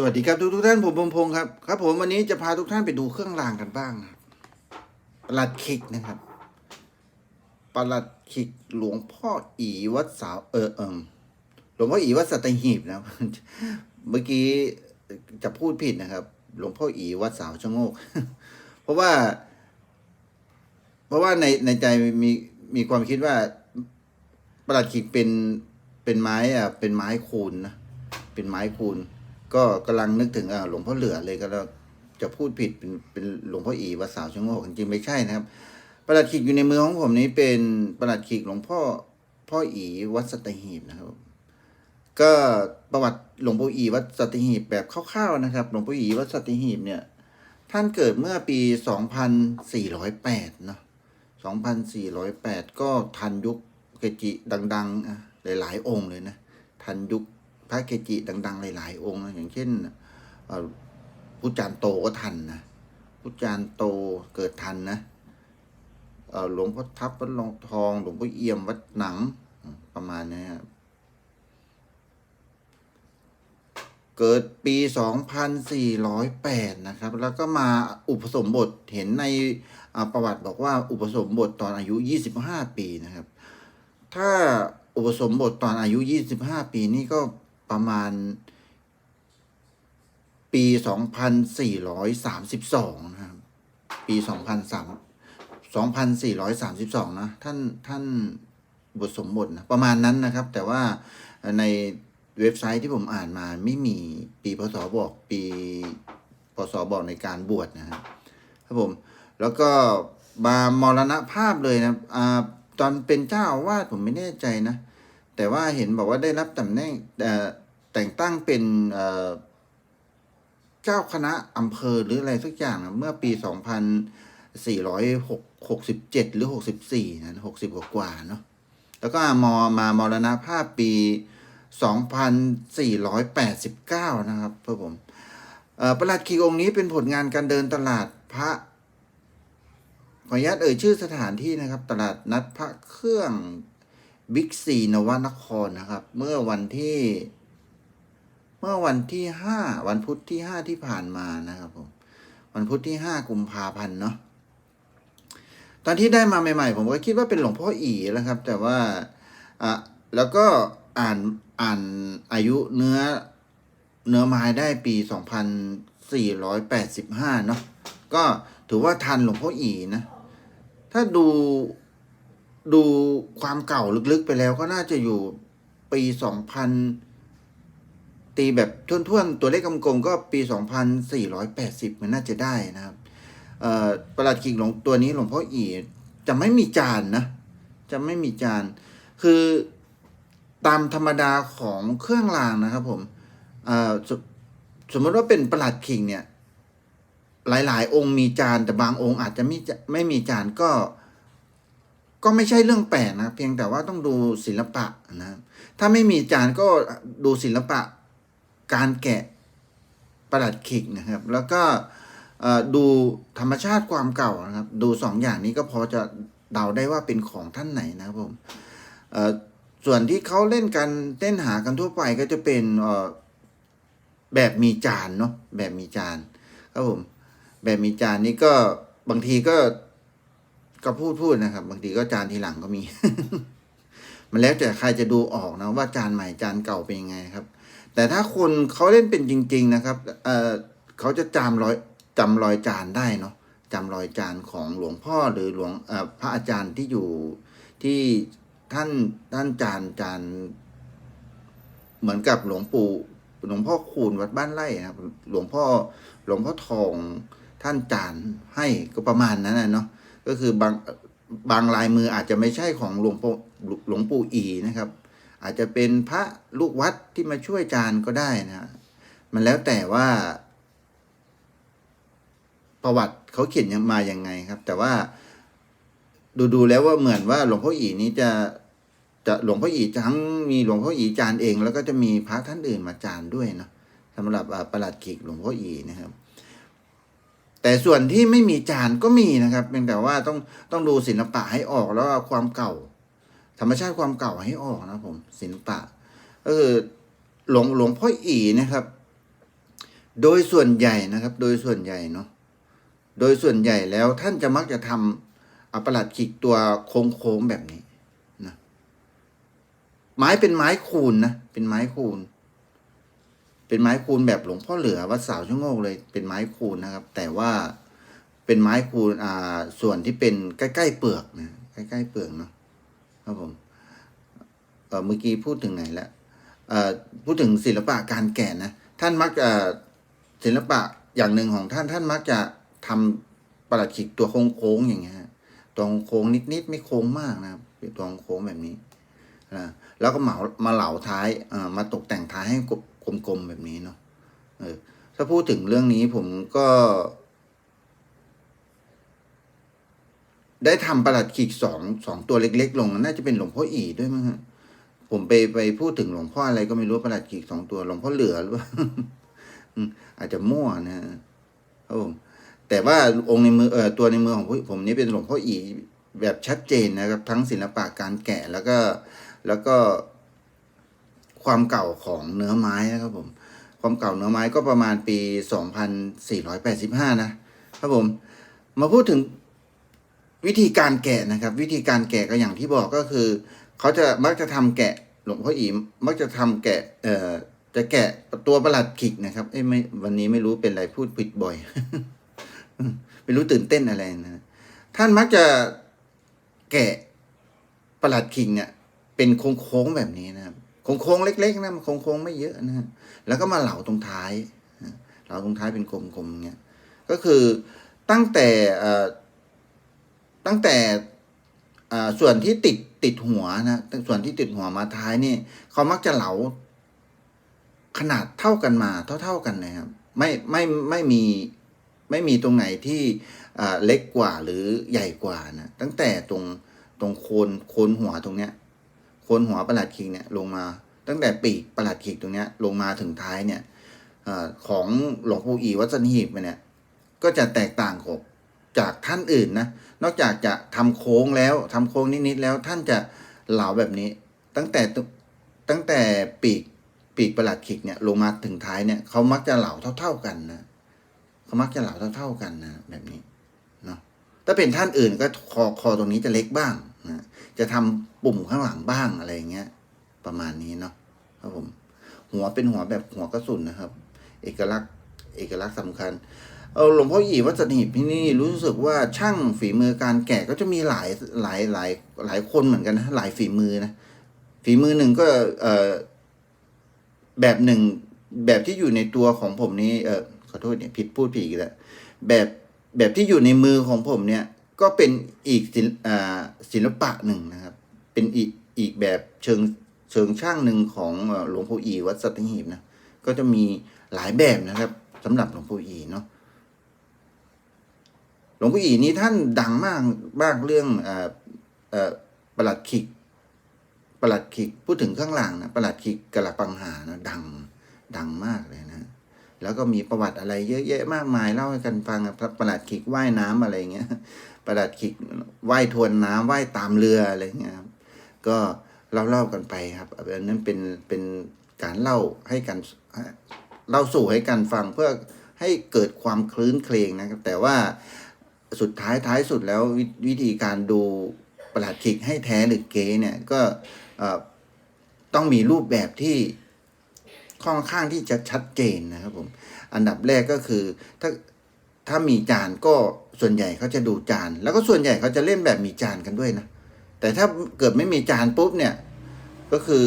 สวัสดีครับทุกทุกท่านผมพงพงศ์ครับครับผมวันนี้จะพาทุกท่านไปดูเครื่องรางกันบ้างประหลัดขิกนะครับประหลัดขิกหลวงพ่ออีวัดสาวเออเอมหลวงพ่ออีวัดสัตหีบนะเมื่อกี้จะพูดผิดนะครับ หลวงพ่ออีวัดสาวชะโงก เพราะว่า เพราะว่าในในใจมีมีความคิดว่าประหลัดขิกเป็นเป็นไม้อะเป็นไม้คูณนะเป็นไม้คูณ ก็กำลังนึกถึงอ่าหลวงพ่อเหลือเลยก็แล้วจะพูดผิดเป็นเป็นหลวงพ่ออีวัดสาวชะโงกจริงไม่ใช่นะครับประหลัดขิกอยู่ในมือของผมนี้เป็นประหลัดขิกหลวงพ่อพ่ออีวัดสัตหีบนะครับ ก็ประวัติหลวงพ่ออีวัดสัตหีบแบบคร่าวๆนะครับ หลวงพ่ออีวัดสัตหีบเนี่ย ท่านเกิดเมื่อปี 2408เนาะ2408 ก็ทันยุคเกจิดัง ๆ หลายๆองค์เลยนะ ทันยุค พระเกจิดัง ๆ หลาย ๆ องค์นะอย่างเช่นพุทจารย์โตก็ทันนะพุทจารย์โตเกิดทันนะหลวงพ่อทับวัดรองทอง หลวงพ่อเอี่ยมวัดหนังประมาณนี้ครับเกิดปี 2408 นะครับ แล้วก็มาอุปสมบทเห็นในประวัติบอกว่าอุปสมบทตอนอายุ 25 ปีนะครับ ถ้าอุปสมบทตอนอายุ 25 ปีนี่ก็ ประมาณ ปี 2432 นะครับ ปี 2003 2432 นะ ท่านท่านบทสมบทนะ ประมาณนั้นนะครับ แต่ว่าในเว็บไซต์ที่ผมอ่านมาไม่มีปีพศบอกปีพศบอกในการบวชนะครับครับผม แล้วก็มามรณภาพเลยนะอ่าตอนเป็นเจ้าอาวาสผมไม่แน่ใจนะ แต่ว่าเห็นบอกว่าได้รับตำแหน่งแต่งตั้งเป็นเจ้าคณะอำเภอหรืออะไรสักอย่างนะเมื่อปี 2467 หรือ 64 นะ60กว่าเนาะแล้วก็มอมามรณภาพปี 2489 นะครับเพื่อผมประหลัดขีองค์นี้เป็นผลงานการเดินตลาดพระขออนุญาตเอ่ยชื่อสถานที่นะครับ ตลาดนัดพระเครื่อง บิ๊กซีนวนครนะครับ เมื่อวันที่ เมื่อวันที่ห้าวันพุธที่ห้าที่ผ่านมานะครับผมวันพุธที่ห้ากุมภาพันธ์เนาะตอนที่ได้มาใหม่ๆ ผมก็คิดว่าเป็นหลวงพ่ออีแล้วครับ แต่ว่าอะแล้วก็อ่านอ่านอายุเนื้อเนื้อไม้ได้ปีสองพันสี่ร้อยแปดสิบห้าเนาะก็ถือว่าทันหลวงพ่ออีนะ ถ้าดู ดูความเก่าลึกๆไปแล้วก็น่าจะอยู่ปีสองพันตีแบบท่วนๆ ตัวเลขกลมๆก็ปีสองพันสี่ร้อยแปดสิบมันน่าจะได้นะครับประหลัดขิกหลงตัวนี้หลวงพ่ออีจะไม่มีจานนะ จะไม่มีจาน คือตามธรรมดาของเครื่องรางนะครับผมสสมมติว่าเป็นประหลัดขิกเนี่ย หลาย ๆ องค์มีจานแต่บางองค์อาจจะไม่ไม่มีจานก็ ก็ไม่ใช่เรื่องแปลกนะ เพียงแต่ว่าต้องดูศิลปะนะถ้าไม่มีจานก็ดูศิลปะการแกะประหลัดขิกนะครับ แล้วก็ดูธรรมชาติความเก่านะครับ ดูสองอย่างนี้ก็พอจะเดาได้ว่าเป็นของท่านไหนนะครับผมส่วนที่เขาเล่นกันเต้นหากันทั่วไปก็จะเป็นแบบมีจานเนาะแบบมีจานครับผมแบบมีจานนี้ก็บางทีก็ ก็พูดพูดนะครับ บางทีก็จานทีหลังก็มี มันแล้วแต่ใครจะดูออกนะว่าจานใหม่จานเก่าเป็นยังไงครับ แต่ถ้าคนเขาเล่นเป็นจริง ๆ นะครับ เออเขาจะจำรอยจำรอยจานได้เนาะจำรอยจานของหลวงพ่อหรือหลวงเออพระอาจารย์ที่อยู่ที่ท่านท่านจานจานเหมือนกับหลวงปู่หลวงพ่อคูณวัดบ้านไร่ครับ หลวงพ่อหลวงพ่อทองท่านจานให้ก็ประมาณนั้นนะเนาะ ก็คือบางบางลายมืออาจจะไม่ใช่ของหลวงปู่หลวงปู่อีนะครับ อาจจะเป็นพระลูกวัดที่มาช่วยจานก็ได้นะฮะมันแล้วแต่ว่า ประวัติเขาเขียนยังมาอยังไงครับ แต่ว่าดูดูๆแล้วว่าเหมือนว่าหลวงพ่ออีนี้จะจะหลวงพ่ออีทั้งมีหลวงพ่ออีจานเอง แล้วก็จะมีพระท่านอื่นมาจานด้วยเนาะสำหรับประหลัดขิกหลวงพ่ออีนะครับ แต่ส่วนที่ไม่มีจานก็มีนะครับเพียงแต่ว่าต้องต้องดูศิลปะให้ออกแล้วความเก่า ธรรมชาติความเก่าให้ออกนะผมศิลปะก็คือหลวงหลวงพ่ออีนะครับ โดยส่วนใหญ่นะครับ โดยส่วนใหญ่เนาะโดยส่วนใหญ่แล้วท่านจะมักจะทำอัปลัดขิกตัวโค้งๆแบบนี้นะไม้เป็นไม้คูนนะเป็นไม้คูน เป็นไม้คูนแบบหลวงพ่อเหลือวัดสาวชะโงกเลยเป็นไม้คูนนะครับ แต่ว่าเป็นไม้คูนอ่าส่วนที่เป็นใกล้ๆเปลือกนะใกล้ๆเปลือกเนาะครับผมเออเมื่อกี้พูดถึงไหนแล้วเอ่อพูดถึงศิลปะการแกะนะท่านมักจะศิลปะอย่างหนึ่งของท่านท่านมักจะทำประหลัดขิกตัวโค้งๆอย่างเงี้ยตัวโค้งนิดๆไม่โค้งมากนะครับเป็นตัวโค้งแบบนี้นะแล้วก็เหมามาเหลาท้ายเอ่อมาตกแต่งท้ายให้ กลมๆแบบนี้เนาะเออถ้าพูดถึงเรื่องนี้ผมก็ ได้ทำประหลัดขีกสองสองตัวเล็ก ๆ ลง น่าจะเป็นหลวงพ่ออีด้วยมั้งฮะผมไปไปพูดถึงหลวงพ่ออะไรก็ไม่รู้ประหลัดขีกสองตัวหลวงพ่อเหลือหรือเปล่าอาจจะมั่วนะครับผมแต่ว่าองค์ในมือเอ่อตัวในมือของผมผมนี้เป็นหลวงพ่ออีแบบชัดเจนนะครับ ทั้งศิลปะการแกะแล้วก็แล้วก็ ความเก่าของเนื้อไม้นะครับผม ความเก่าเนื้อไม้ก็ประมาณปี 2485 นะครับผม มาพูดถึงวิธีการแกะนะครับ วิธีการแกะก็อย่างที่บอกก็คือ เขาจะมักจะทำแกะหลวงพ่ออีมมักจะทำแกะเอ่อจะแกะตัวประหลัดขิกนะครับเอ้ไม่วันนี้ไม่รู้เป็นไรพูดผิดบ่อย ไม่รู้ตื่นเต้นอะไรนะท่านมักจะแกะประหลัดขิกเนี่ยเป็นโค้งๆแบบนี้นะครับ โค้งๆเล็ก ๆนะมันโค้งๆไม่เยอะนะฮะแล้วก็มาเหลาตรงท้ายเหลาตรงท้ายเป็นกลมๆเนี่ยก็คือตั้งแต่ตั้งแต่ส่วนที่ติดติดหัวนะส่วนที่ติดหัวมาท้ายนี่เขามักจะเหลาขนาดเท่ากันมาเท่าเท่า ๆกันนะครับไม่ไม่ไม่มีไม่มีตรงไหนที่เล็กกว่าหรือใหญ่กว่านะตั้งแต่ตรงตรงโคนโคนหัวตรงเนี้ย คนหัวประหลัดขิกเนี่ยลงมา ตั้งแต่ปีกประหลัดขิกตรงเนี้ยลงมาถึงท้ายเนี่ยอของหลวงปู่อีวัดสันหีบเนี่ยก็จะแตกต่างกับจากท่านอื่นนะนอกจากจะทำโค้งแล้วทำโค้งนิดๆแล้วท่านจะเหลาแบบนี้ ตั้งแต่ตุตั้งแต่ปีกปีกประหลัดขิกเนี่ยลงมาถึงท้ายเนี่ยเขามักจะเหลาเท่า ๆกันนะเขามักจะเหลาเท่า ๆกันนะแบบนี้เนาะถ้าเป็นท่านอื่นก็คอคอตรงนี้จะเล็กบ้าง นะจะทำปุ่มข้างหลังบ้างอะไรเงี้ย ประมาณนี้เนาะครับผม หัวเป็นหัวแบบหัวกระสุนนะครับ เอกลักษณ์เอกลักษณ์สำคัญเออหลวงพ่ออีวัดสนิทที่นี่รู้สึกว่าช่างฝีมือการแกะก็จะมีหลายหลายหลายหลายคนเหมือนกันนะหลายฝีมือนะฝีมือหนึ่งก็เออแบบหนึ่งแบบที่อยู่ในตัวของผมนี้เออขอโทษเนี่ยผิดพูดผิดอีกแล้วแบบแบบที่อยู่ในมือของผมเนี่ย ก็เป็นอีกศิลศิลปะหนึ่งนะครับ เป็นอีกอีกแบบเชิงเชิงช่างหนึ่งของหลวงพ่ออีวัดสัตหีบนะก็จะมีหลายแบบนะครับสำหรับหลวงพ่ออีเนาะหลวงพ่ออีนี้ท่านดังมากมากเรื่องออประหลัดขิกประหลัดขิกพูดถึงข้างหลังนะประหลัดขิกกระปังหานะดังดังมากเลยนะ แล้วก็มีประวัติอะไรเยอะแยะมากมายเล่าให้กันฟังอะพระประหลัดขิกว่ายน้ำอะไรเงี้ย ประหลัดขิกว่ายทวนน้ำว่ายตามเรืออะไรเงี้ยครับก็เล่าเล่ากันไปครับอันนั้นเป็นเป็นการเล่าให้กันเล่าสู่ให้กันฟังเพื่อให้เกิดความคลื้นเครงนะครับ แต่ว่าสุดท้ายท้ายสุดแล้วววิธีการดูประหลัดขิกให้แท้หรือเก๊เนี่ยก็ต้องมีรูปแบบที่ค่อนข้างที่จะชัดเจนนะครับผม อันดับแรกก็คือถ้า ถ้ามีจานก็ส่วนใหญ่เขาจะดูจาน แล้วก็ส่วนใหญ่เขาจะเล่นแบบมีจานกันด้วยนะ แต่ถ้าเกิดไม่มีจานปุ๊บเนี่ย ก็คือ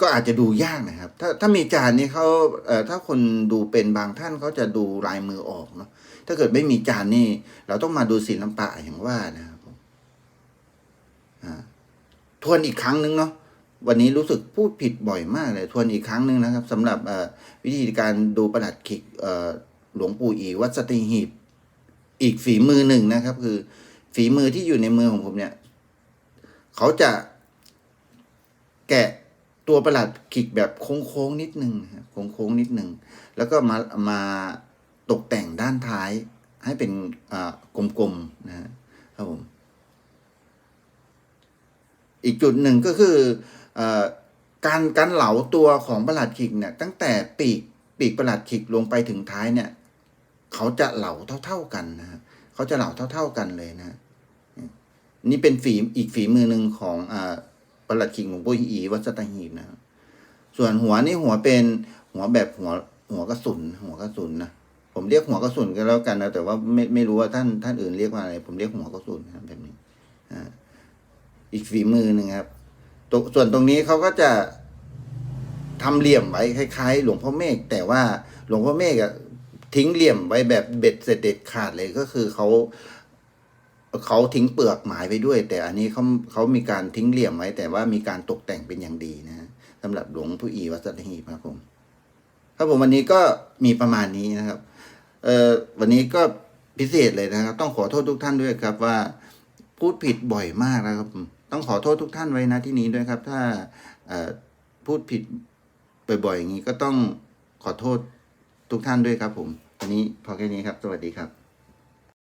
ก็อาจจะดูยากนะครับ ถ้าถ้ามีจานนี่เขาเอ่อถ้าคนดูเป็นบางท่านเขาจะดูลายมือออกเนาะถ้าเกิดไม่มีจานนี่ เราต้องมาดูศิลปะอย่างว่านะครับผมอ่าทวนอีกครั้งนึงเนาะ วันนี้รู้สึกพูดผิดบ่อยมากเลย ทวนอีกครั้งหนึ่งนะครับสำหรับวิธีการดูประดัดขิกหลวงปู่อีวัดสตรีหีบ อีกฝีมือหนึ่งนะครับ คือฝีมือที่อยู่ในมือของผมเนี่ย เขาจะแกะตัวประหลัดขิกแบบโค้งๆนิดนึงนะครับโค้งๆนิดนึง แล้วก็มามาตกแต่งด้านท้ายให้เป็นกลมๆนะครับผมอีกจุดหนึ่งก็คือ การการเหลาตัวของประหลัดขิกเนี่ยตั้งแต่ปีกปีกประหลัดขิกลงไปถึงท้ายเนี่ยเขาจะเหลาเท่า ๆกันนะฮะเขาจะเหลาเท่า ๆกันเลยนะนี่เป็นฝีอีกฝีมือหนึ่งของอประหลัดขิกหลวงปู่อีวัดสตหีบนะส่วนหัวนี่หัวเป็นหัวแบบหัวหัวกระสุน หัวกระสุนนะผมเรียกหัวกระสุนกันแล้วกันนะแต่ว่าไม่ไม่รู้ว่าท่านท่านอื่นเรียกว่าอะไร ผมเรียกหัวกระสุนนะแบบนี้อ่าอีกฝีมือหนึ่งครับ ส่วนตรงนี้เขาก็จะทำเหลี่ยมไว้คล้ายๆ หลวงพ่อเมฆแต่ว่าหลวงพ่อเมฆอะทิ้งเหลี่ยมไว้แบบเบ็ดเสร็จเด็ดขาดเลยก็คือเขาเขาทิ้งเปลือกหมายไปด้วย แต่อันนี้เขาเขามีการทิ้งเหลี่ยมไว้ แต่ว่ามีการตกแต่งเป็นอย่างดีนะสำหรับหลวงพ่ออีวัสัตหีครับผมครับผมวันนี้ก็มีประมาณนี้นะครับเอ่อวันนี้ก็พิเศษเลยนะครับ ต้องขอโทษทุกท่านด้วยครับว่าพูดผิดบ่อยมากนะครับผม ต้องขอโทษทุกท่านไว้นะที่นี้ด้วยครับ ถ้าพูดผิดบ่อยๆอย่างนี้ก็ต้องขอโทษทุกท่านด้วยครับผมวันนี้พอแค่นี้ครับ สวัสดีครับ